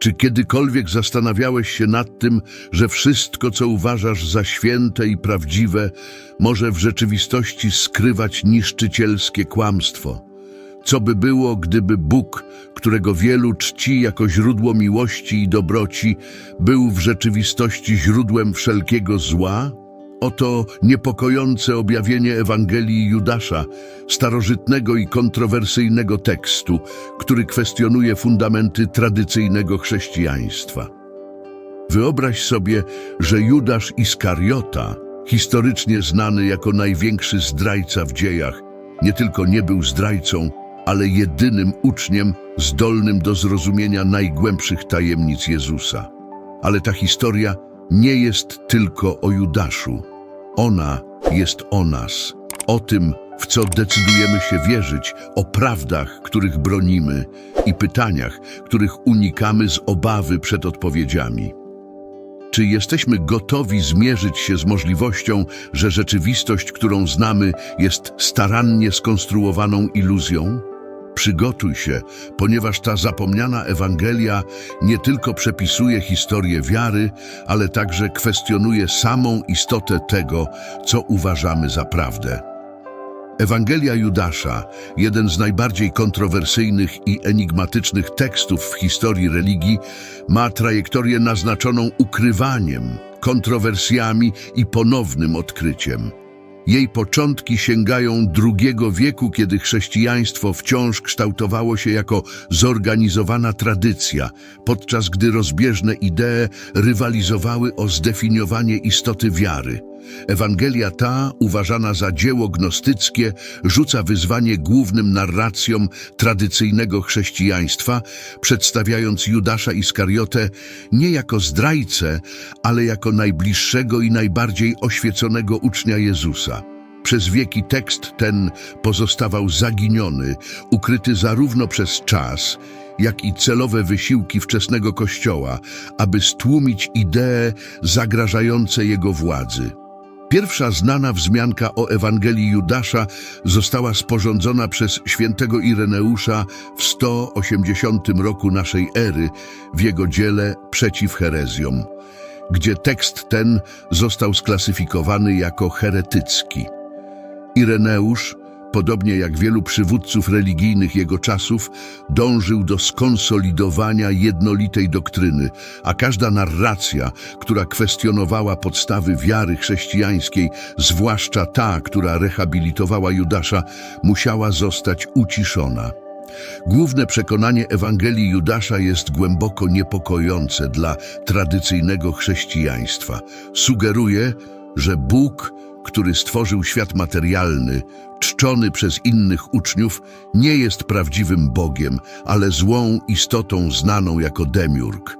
Czy kiedykolwiek zastanawiałeś się nad tym, że wszystko, co uważasz za święte i prawdziwe, może w rzeczywistości skrywać niszczycielskie kłamstwo? Co by było, gdyby Bóg, którego wielu czci jako źródło miłości i dobroci, był w rzeczywistości źródłem wszelkiego zła? Oto niepokojące objawienie Ewangelii Judasza, starożytnego i kontrowersyjnego tekstu, który kwestionuje fundamenty tradycyjnego chrześcijaństwa. Wyobraź sobie, że Judasz Iskariota, historycznie znany jako największy zdrajca w dziejach, nie tylko nie był zdrajcą, ale jedynym uczniem zdolnym do zrozumienia najgłębszych tajemnic Jezusa. Ale ta historia nie jest tylko o Judaszu. Ona jest o nas, o tym, w co decydujemy się wierzyć, o prawdach, których bronimy i pytaniach, których unikamy z obawy przed odpowiedziami. Czy jesteśmy gotowi zmierzyć się z możliwością, że rzeczywistość, którą znamy, jest starannie skonstruowaną iluzją? Przygotuj się, ponieważ ta zapomniana Ewangelia nie tylko przepisuje historię wiary, ale także kwestionuje samą istotę tego, co uważamy za prawdę. Ewangelia Judasza, jeden z najbardziej kontrowersyjnych i enigmatycznych tekstów w historii religii, ma trajektorię naznaczoną ukrywaniem, kontrowersjami i ponownym odkryciem. Jej początki sięgają II wieku, kiedy chrześcijaństwo wciąż kształtowało się jako zorganizowana tradycja, podczas gdy rozbieżne idee rywalizowały o zdefiniowanie istoty wiary. Ewangelia ta, uważana za dzieło gnostyckie, rzuca wyzwanie głównym narracjom tradycyjnego chrześcijaństwa, przedstawiając Judasza Iskariotę nie jako zdrajcę, ale jako najbliższego i najbardziej oświeconego ucznia Jezusa. Przez wieki tekst ten pozostawał zaginiony, ukryty zarówno przez czas, jak i celowe wysiłki wczesnego Kościoła, aby stłumić idee zagrażające jego władzy. Pierwsza znana wzmianka o Ewangelii Judasza została sporządzona przez świętego Ireneusza w 180 roku naszej ery w jego dziele Przeciw herezjom, gdzie tekst ten został sklasyfikowany jako heretycki. Ireneusz, podobnie jak wielu przywódców religijnych jego czasów, dążył do skonsolidowania jednolitej doktryny, a każda narracja, która kwestionowała podstawy wiary chrześcijańskiej, zwłaszcza ta, która rehabilitowała Judasza, musiała zostać uciszona. Główne przekonanie Ewangelii Judasza jest głęboko niepokojące dla tradycyjnego chrześcijaństwa. Sugeruje, że Bóg, który stworzył świat materialny, czczony przez innych uczniów, nie jest prawdziwym Bogiem, ale złą istotą znaną jako demiurg.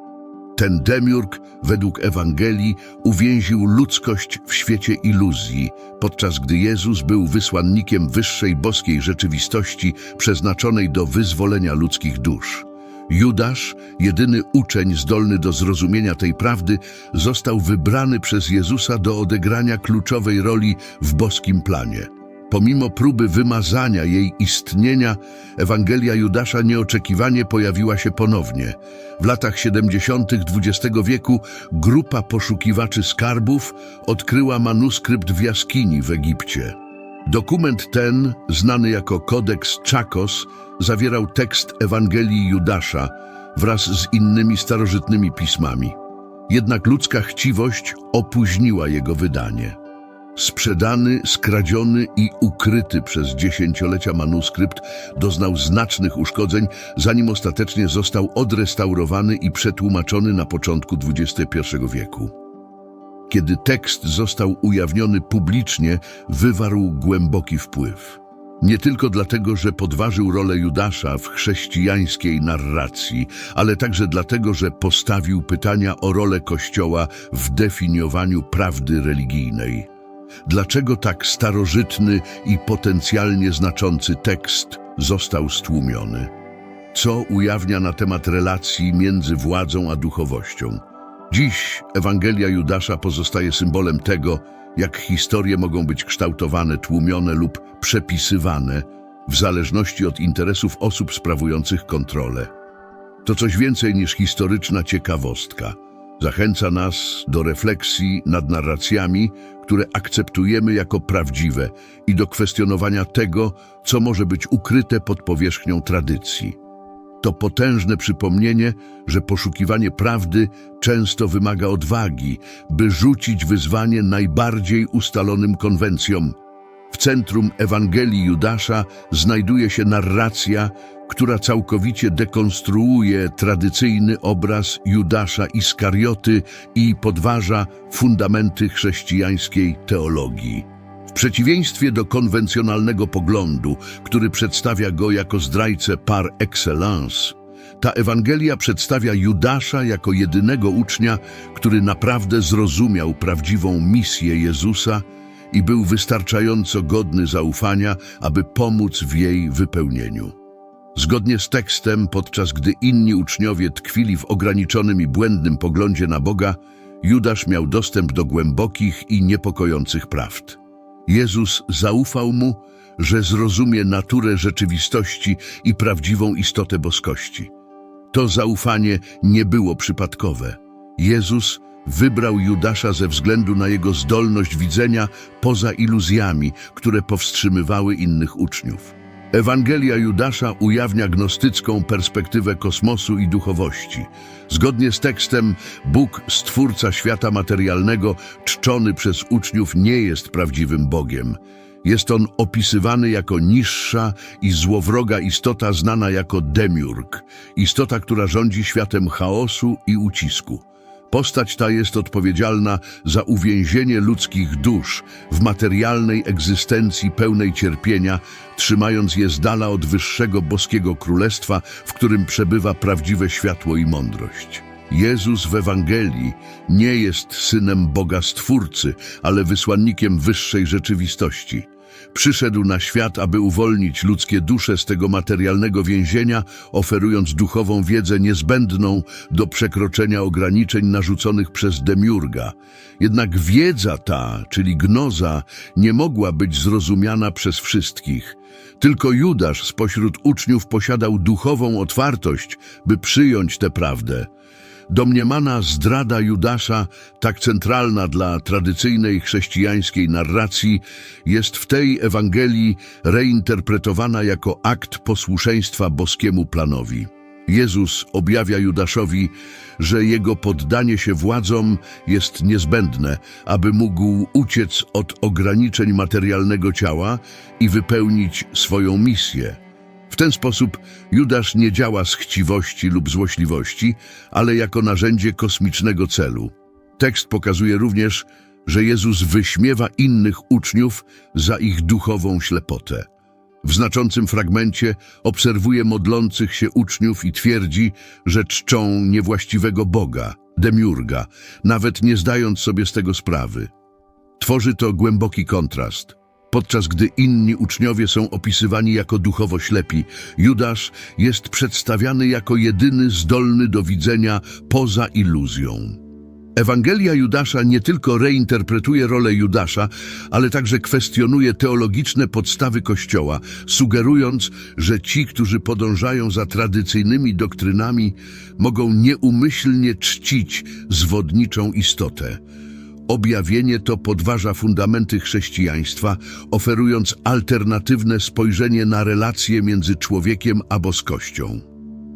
Ten demiurg, według Ewangelii, uwięził ludzkość w świecie iluzji, podczas gdy Jezus był wysłannikiem wyższej boskiej rzeczywistości przeznaczonej do wyzwolenia ludzkich dusz. Judasz, jedyny uczeń zdolny do zrozumienia tej prawdy, został wybrany przez Jezusa do odegrania kluczowej roli w boskim planie. Pomimo próby wymazania jej istnienia, Ewangelia Judasza nieoczekiwanie pojawiła się ponownie. W latach 70. XX wieku grupa poszukiwaczy skarbów odkryła manuskrypt w jaskini w Egipcie. Dokument ten, znany jako Kodeks Czakos, zawierał tekst Ewangelii Judasza wraz z innymi starożytnymi pismami. Jednak ludzka chciwość opóźniła jego wydanie. Sprzedany, skradziony i ukryty przez dziesięciolecia manuskrypt doznał znacznych uszkodzeń, zanim ostatecznie został odrestaurowany i przetłumaczony na początku XXI wieku. Kiedy tekst został ujawniony publicznie, wywarł głęboki wpływ. Nie tylko dlatego, że podważył rolę Judasza w chrześcijańskiej narracji, ale także dlatego, że postawił pytania o rolę Kościoła w definiowaniu prawdy religijnej. Dlaczego tak starożytny i potencjalnie znaczący tekst został stłumiony? Co ujawnia na temat relacji między władzą a duchowością? Dziś Ewangelia Judasza pozostaje symbolem tego, jak historie mogą być kształtowane, tłumione lub przepisywane w zależności od interesów osób sprawujących kontrolę. to coś więcej niż historyczna ciekawostka. Zachęca nas do refleksji nad narracjami, które akceptujemy jako prawdziwe i do kwestionowania tego, co może być ukryte pod powierzchnią tradycji. To potężne przypomnienie, że poszukiwanie prawdy często wymaga odwagi, by rzucić wyzwanie najbardziej ustalonym konwencjom. W centrum Ewangelii Judasza znajduje się narracja, która całkowicie dekonstruuje tradycyjny obraz Judasza Iskarioty i podważa fundamenty chrześcijańskiej teologii. W przeciwieństwie do konwencjonalnego poglądu, który przedstawia go jako zdrajcę par excellence, ta Ewangelia przedstawia Judasza jako jedynego ucznia, który naprawdę zrozumiał prawdziwą misję Jezusa i był wystarczająco godny zaufania, aby pomóc w jej wypełnieniu. Zgodnie z tekstem, podczas gdy inni uczniowie tkwili w ograniczonym i błędnym poglądzie na Boga, Judasz miał dostęp do głębokich i niepokojących prawd. Jezus zaufał mu, że zrozumie naturę rzeczywistości i prawdziwą istotę boskości. To zaufanie nie było przypadkowe. Jezus wybrał Judasza ze względu na jego zdolność widzenia poza iluzjami, które powstrzymywały innych uczniów. Ewangelia Judasza ujawnia gnostycką perspektywę kosmosu i duchowości. Zgodnie z tekstem, Bóg, stwórca świata materialnego, czczony przez uczniów, nie jest prawdziwym Bogiem. Jest on opisywany jako niższa i złowroga istota znana jako demiurg, istota, która rządzi światem chaosu i ucisku. Postać ta jest odpowiedzialna za uwięzienie ludzkich dusz w materialnej egzystencji pełnej cierpienia, trzymając je z dala od wyższego boskiego królestwa, w którym przebywa prawdziwe światło i mądrość. Jezus w Ewangelii nie jest synem Boga Stwórcy, ale wysłannikiem wyższej rzeczywistości. Przyszedł na świat, aby uwolnić ludzkie dusze z tego materialnego więzienia, oferując duchową wiedzę niezbędną do przekroczenia ograniczeń narzuconych przez Demiurga. Jednak wiedza ta, czyli gnoza, nie mogła być zrozumiana przez wszystkich. Tylko Judasz spośród uczniów posiadał duchową otwartość, by przyjąć tę prawdę. Domniemana zdrada Judasza, tak centralna dla tradycyjnej chrześcijańskiej narracji, jest w tej Ewangelii reinterpretowana jako akt posłuszeństwa boskiemu planowi. Jezus objawia Judaszowi, że jego poddanie się władzom jest niezbędne, aby mógł uciec od ograniczeń materialnego ciała i wypełnić swoją misję. W ten sposób Judasz nie działa z chciwości lub złośliwości, ale jako narzędzie kosmicznego celu. Tekst pokazuje również, że Jezus wyśmiewa innych uczniów za ich duchową ślepotę. W znaczącym fragmencie obserwuje modlących się uczniów i twierdzi, że czczą niewłaściwego Boga, demiurga, nawet nie zdając sobie z tego sprawy. Tworzy to głęboki kontrast. Podczas gdy inni uczniowie są opisywani jako duchowo ślepi, Judasz jest przedstawiany jako jedyny zdolny do widzenia poza iluzją. Ewangelia Judasza nie tylko reinterpretuje rolę Judasza, ale także kwestionuje teologiczne podstawy Kościoła, sugerując, że ci, którzy podążają za tradycyjnymi doktrynami, mogą nieumyślnie czcić zwodniczą istotę. Objawienie to podważa fundamenty chrześcijaństwa, oferując alternatywne spojrzenie na relacje między człowiekiem a boskością.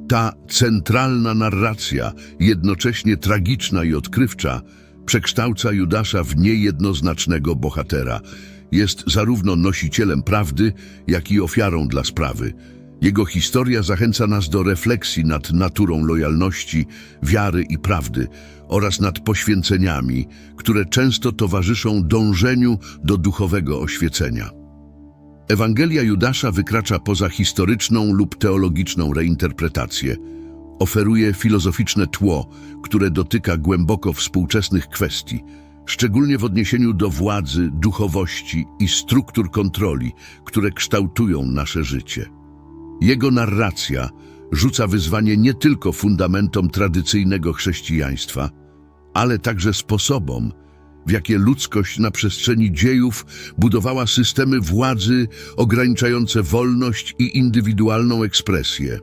Ta centralna narracja, jednocześnie tragiczna i odkrywcza, przekształca Judasza w niejednoznacznego bohatera. Jest zarówno nosicielem prawdy, jak i ofiarą dla sprawy. Jego historia zachęca nas do refleksji nad naturą lojalności, wiary i prawdy oraz nad poświęceniami, które często towarzyszą dążeniu do duchowego oświecenia. Ewangelia Judasza wykracza poza historyczną lub teologiczną reinterpretację. Oferuje filozoficzne tło, które dotyka głęboko współczesnych kwestii, szczególnie w odniesieniu do władzy, duchowości i struktur kontroli, które kształtują nasze życie. Jego narracja rzuca wyzwanie nie tylko fundamentom tradycyjnego chrześcijaństwa, ale także sposobom, w jakie ludzkość na przestrzeni dziejów budowała systemy władzy ograniczające wolność i indywidualną ekspresję.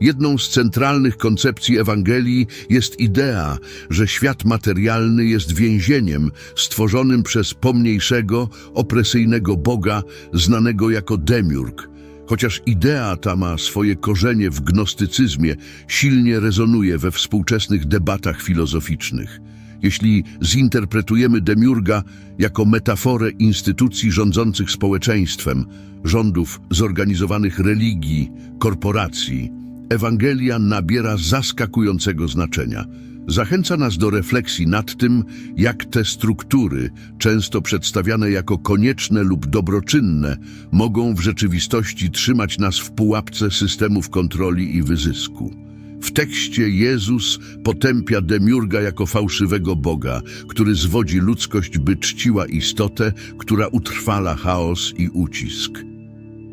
Jedną z centralnych koncepcji Ewangelii jest idea, że świat materialny jest więzieniem stworzonym przez pomniejszego, opresyjnego Boga znanego jako Demiurg. Chociaż idea ta ma swoje korzenie w gnostycyzmie, silnie rezonuje we współczesnych debatach filozoficznych. Jeśli zinterpretujemy Demiurga jako metaforę instytucji rządzących społeczeństwem, rządów zorganizowanych religii, korporacji, Ewangelia nabiera zaskakującego znaczenia. Zachęca nas do refleksji nad tym, jak te struktury, często przedstawiane jako konieczne lub dobroczynne, mogą w rzeczywistości trzymać nas w pułapce systemów kontroli i wyzysku. W tekście Jezus potępia Demiurga jako fałszywego Boga, który zwodzi ludzkość, by czciła istotę, która utrwala chaos i ucisk.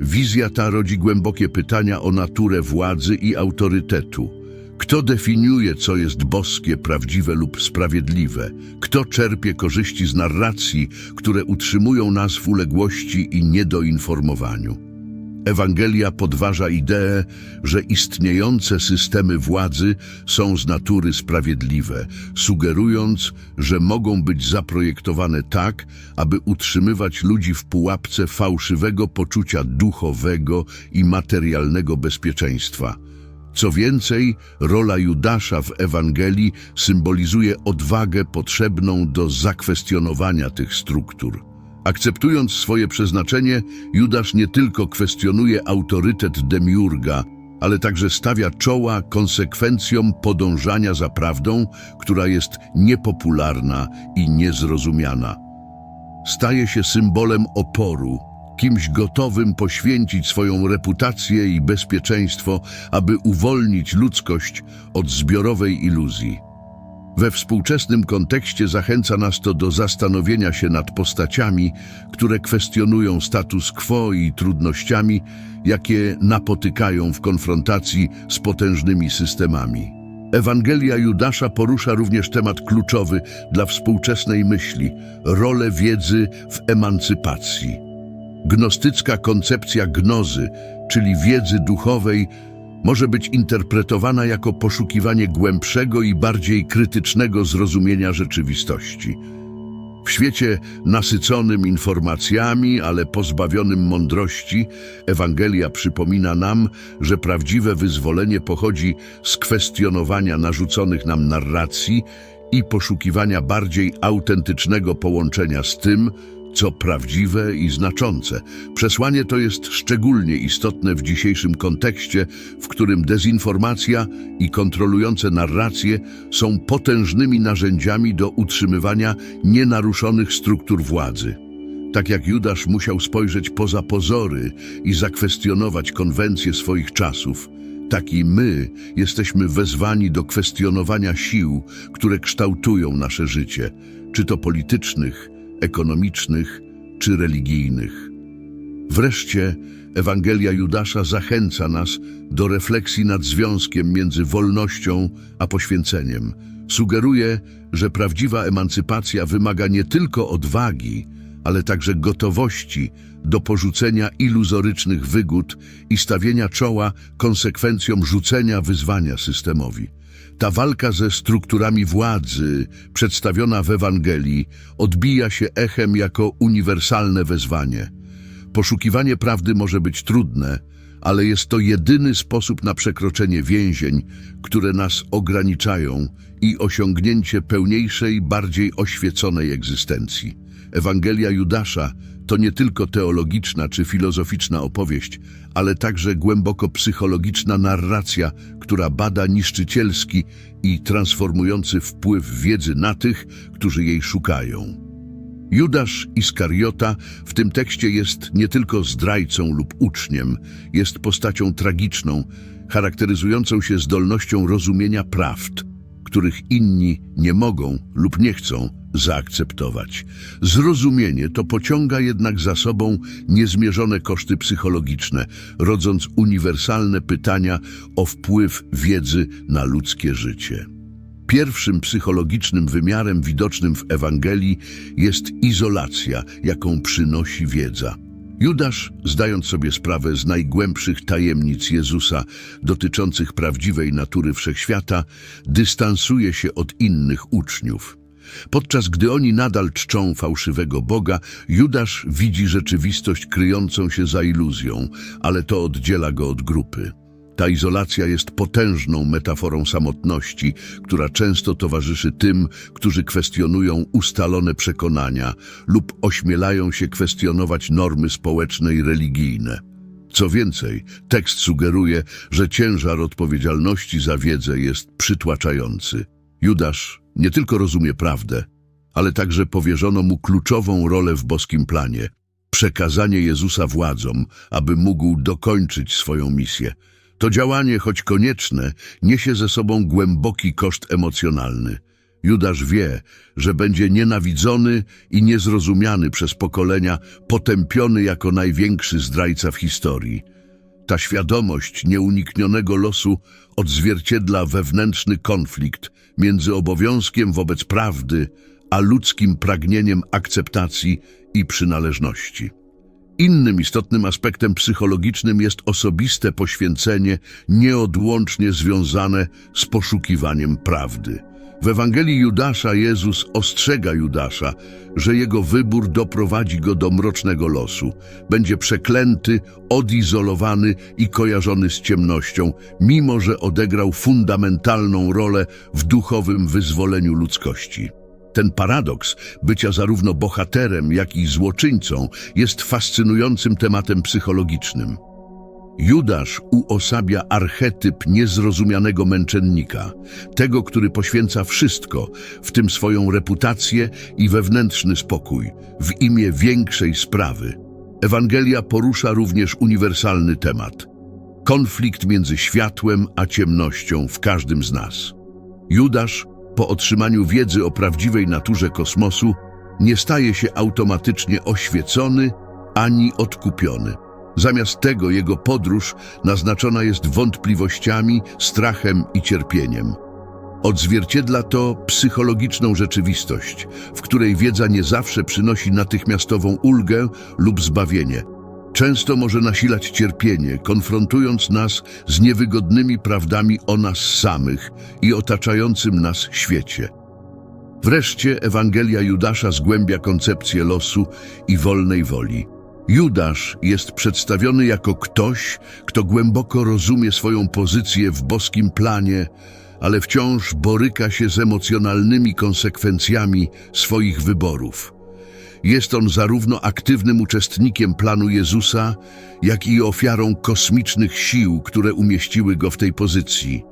Wizja ta rodzi głębokie pytania o naturę władzy i autorytetu. Kto definiuje, co jest boskie, prawdziwe lub sprawiedliwe? Kto czerpie korzyści z narracji, które utrzymują nas w uległości i niedoinformowaniu? Ewangelia podważa ideę, że istniejące systemy władzy są z natury sprawiedliwe, sugerując, że mogą być zaprojektowane tak, aby utrzymywać ludzi w pułapce fałszywego poczucia duchowego i materialnego bezpieczeństwa. Co więcej, rola Judasza w Ewangelii symbolizuje odwagę potrzebną do zakwestionowania tych struktur. Akceptując swoje przeznaczenie, Judasz nie tylko kwestionuje autorytet Demiurga, ale także stawia czoła konsekwencjom podążania za prawdą, która jest niepopularna i niezrozumiana. Staje się symbolem oporu, kimś gotowym poświęcić swoją reputację i bezpieczeństwo, aby uwolnić ludzkość od zbiorowej iluzji. We współczesnym kontekście zachęca nas to do zastanowienia się nad postaciami, które kwestionują status quo i trudnościami, jakie napotykają w konfrontacji z potężnymi systemami. Ewangelia Judasza porusza również temat kluczowy dla współczesnej myśli rolę wiedzy w emancypacji. Gnostycka koncepcja gnozy, czyli wiedzy duchowej, może być interpretowana jako poszukiwanie głębszego i bardziej krytycznego zrozumienia rzeczywistości. W świecie nasyconym informacjami, ale pozbawionym mądrości, Ewangelia przypomina nam, że prawdziwe wyzwolenie pochodzi z kwestionowania narzuconych nam narracji i poszukiwania bardziej autentycznego połączenia z tym, co prawdziwe i znaczące. Przesłanie to jest szczególnie istotne w dzisiejszym kontekście, w którym dezinformacja i kontrolujące narracje są potężnymi narzędziami do utrzymywania nienaruszonych struktur władzy. Tak jak Judasz musiał spojrzeć poza pozory i zakwestionować konwencje swoich czasów, tak i my jesteśmy wezwani do kwestionowania sił, które kształtują nasze życie, czy to politycznych, ekonomicznych czy religijnych. Wreszcie Ewangelia Judasza zachęca nas do refleksji nad związkiem między wolnością a poświęceniem. Sugeruje, że prawdziwa emancypacja wymaga nie tylko odwagi, ale także gotowości do porzucenia iluzorycznych wygód i stawienia czoła konsekwencjom rzucenia wyzwania systemowi. Ta walka ze strukturami władzy, przedstawiona w Ewangelii, odbija się echem jako uniwersalne wezwanie. Poszukiwanie prawdy może być trudne, ale jest to jedyny sposób na przekroczenie więzień, które nas ograniczają i osiągnięcie pełniejszej, bardziej oświeconej egzystencji. Ewangelia Judasza to nie tylko teologiczna czy filozoficzna opowieść, ale także głęboko psychologiczna narracja, która bada niszczycielski i transformujący wpływ wiedzy na tych, którzy jej szukają. Judasz Iskariota w tym tekście jest nie tylko zdrajcą lub uczniem, jest postacią tragiczną, charakteryzującą się zdolnością rozumienia prawd, których inni nie mogą lub nie chcą zaakceptować. Zrozumienie to pociąga jednak za sobą niezmierzone koszty psychologiczne, rodząc uniwersalne pytania o wpływ wiedzy na ludzkie życie. Pierwszym psychologicznym wymiarem widocznym w Ewangelii jest izolacja, jaką przynosi wiedza. Judasz, zdając sobie sprawę z najgłębszych tajemnic Jezusa dotyczących prawdziwej natury wszechświata, dystansuje się od innych uczniów. Podczas gdy oni nadal czczą fałszywego Boga, Judasz widzi rzeczywistość kryjącą się za iluzją, ale to oddziela go od grupy. Ta izolacja jest potężną metaforą samotności, która często towarzyszy tym, którzy kwestionują ustalone przekonania lub ośmielają się kwestionować normy społeczne i religijne. Co więcej, tekst sugeruje, że ciężar odpowiedzialności za wiedzę jest przytłaczający. Judasz nie tylko rozumie prawdę, ale także powierzono mu kluczową rolę w boskim planie przekazanie Jezusa władzom, aby mógł dokończyć swoją misję. To działanie, choć konieczne, niesie ze sobą głęboki koszt emocjonalny. Judasz wie, że będzie nienawidzony i niezrozumiany przez pokolenia, potępiony jako największy zdrajca w historii. Ta świadomość nieuniknionego losu odzwierciedla wewnętrzny konflikt między obowiązkiem wobec prawdy, a ludzkim pragnieniem akceptacji i przynależności. Innym istotnym aspektem psychologicznym jest osobiste poświęcenie, nieodłącznie związane z poszukiwaniem prawdy. W Ewangelii Judasza Jezus ostrzega Judasza, że jego wybór doprowadzi go do mrocznego losu. Będzie przeklęty, odizolowany i kojarzony z ciemnością, mimo że odegrał fundamentalną rolę w duchowym wyzwoleniu ludzkości. Ten paradoks bycia zarówno bohaterem, jak i złoczyńcą jest fascynującym tematem psychologicznym. Judasz uosabia archetyp niezrozumianego męczennika, tego, który poświęca wszystko, w tym swoją reputację i wewnętrzny spokój, w imię większej sprawy. Ewangelia porusza również uniwersalny temat konflikt między światłem a ciemnością w każdym z nas. Judasz, po otrzymaniu wiedzy o prawdziwej naturze kosmosu, nie staje się automatycznie oświecony ani odkupiony. Zamiast tego jego podróż naznaczona jest wątpliwościami, strachem i cierpieniem. Odzwierciedla to psychologiczną rzeczywistość, w której wiedza nie zawsze przynosi natychmiastową ulgę lub zbawienie. Często może nasilać cierpienie, konfrontując nas z niewygodnymi prawdami o nas samych i otaczającym nas świecie. Wreszcie Ewangelia Judasza zgłębia koncepcję losu i wolnej woli. Judasz jest przedstawiony jako ktoś, kto głęboko rozumie swoją pozycję w boskim planie, ale wciąż boryka się z emocjonalnymi konsekwencjami swoich wyborów. Jest on zarówno aktywnym uczestnikiem planu Jezusa, jak i ofiarą kosmicznych sił, które umieściły go w tej pozycji.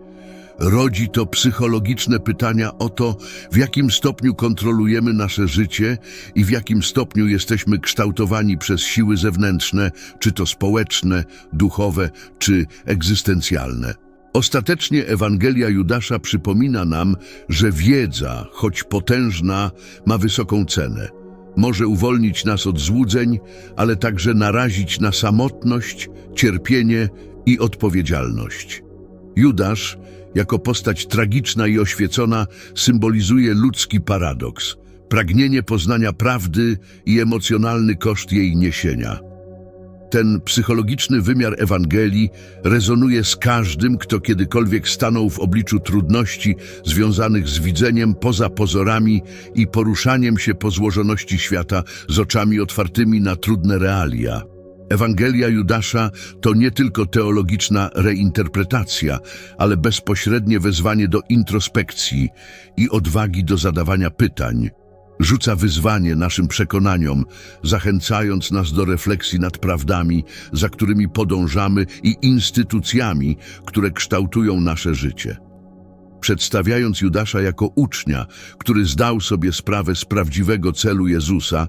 Rodzi to psychologiczne pytania o to, w jakim stopniu kontrolujemy nasze życie i w jakim stopniu jesteśmy kształtowani przez siły zewnętrzne, czy to społeczne, duchowe, czy egzystencjalne. Ostatecznie Ewangelia Judasza przypomina nam, że wiedza, choć potężna, ma wysoką cenę. Może uwolnić nas od złudzeń, ale także narazić na samotność, cierpienie i odpowiedzialność. Judasz, jako postać tragiczna i oświecona, symbolizuje ludzki paradoks, pragnienie poznania prawdy i emocjonalny koszt jej niesienia. Ten psychologiczny wymiar Ewangelii rezonuje z każdym, kto kiedykolwiek stanął w obliczu trudności związanych z widzeniem poza pozorami i poruszaniem się po złożoności świata z oczami otwartymi na trudne realia. Ewangelia Judasza to nie tylko teologiczna reinterpretacja, ale bezpośrednie wezwanie do introspekcji i odwagi do zadawania pytań. Rzuca wyzwanie naszym przekonaniom, zachęcając nas do refleksji nad prawdami, za którymi podążamy i instytucjami, które kształtują nasze życie. Przedstawiając Judasza jako ucznia, który zdał sobie sprawę z prawdziwego celu Jezusa,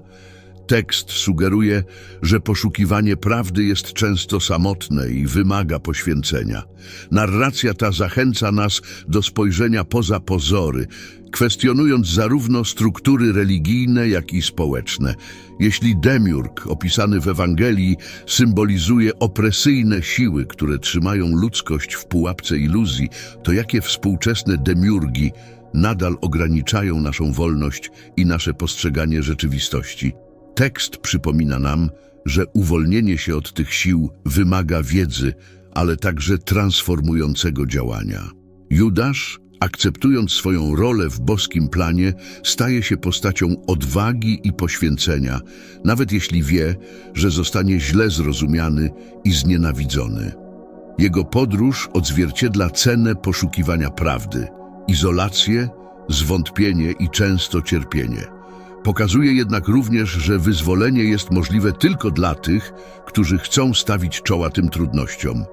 tekst sugeruje, że poszukiwanie prawdy jest często samotne i wymaga poświęcenia. Narracja ta zachęca nas do spojrzenia poza pozory, kwestionując zarówno struktury religijne, jak i społeczne. Jeśli demiurg, opisany w Ewangelii, symbolizuje opresyjne siły, które trzymają ludzkość w pułapce iluzji, to jakie współczesne demiurgi nadal ograniczają naszą wolność i nasze postrzeganie rzeczywistości? Tekst przypomina nam, że uwolnienie się od tych sił wymaga wiedzy, ale także transformującego działania. Judasz, akceptując swoją rolę w boskim planie, staje się postacią odwagi i poświęcenia, nawet jeśli wie, że zostanie źle zrozumiany i znienawidzony. Jego podróż odzwierciedla cenę poszukiwania prawdy, izolację, zwątpienie i często cierpienie. Pokazuje jednak również, że wyzwolenie jest możliwe tylko dla tych, którzy chcą stawić czoła tym trudnościom.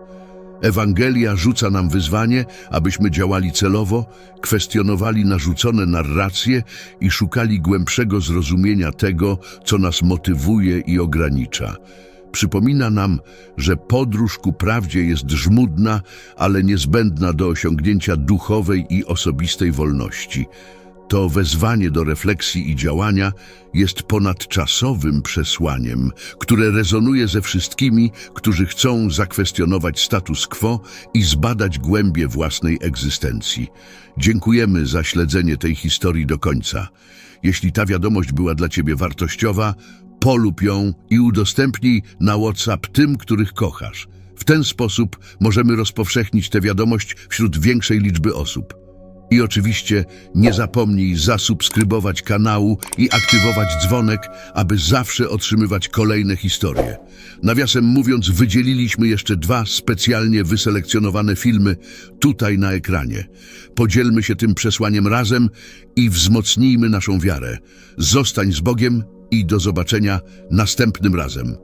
Ewangelia rzuca nam wyzwanie, abyśmy działali celowo, kwestionowali narzucone narracje i szukali głębszego zrozumienia tego, co nas motywuje i ogranicza. Przypomina nam, że podróż ku prawdzie jest żmudna, ale niezbędna do osiągnięcia duchowej i osobistej wolności. To wezwanie do refleksji i działania jest ponadczasowym przesłaniem, które rezonuje ze wszystkimi, którzy chcą zakwestionować status quo i zbadać głębie własnej egzystencji. Dziękujemy za śledzenie tej historii do końca. Jeśli ta wiadomość była dla Ciebie wartościowa, polub ją i udostępnij na WhatsApp tym, których kochasz. W ten sposób możemy rozpowszechnić tę wiadomość wśród większej liczby osób. I oczywiście nie zapomnij zasubskrybować kanału i aktywować dzwonek, aby zawsze otrzymywać kolejne historie. Nawiasem mówiąc, wydzieliliśmy jeszcze dwa specjalnie wyselekcjonowane filmy tutaj na ekranie. Podzielmy się tym przesłaniem razem i wzmocnijmy naszą wiarę. Zostań z Bogiem i do zobaczenia następnym razem.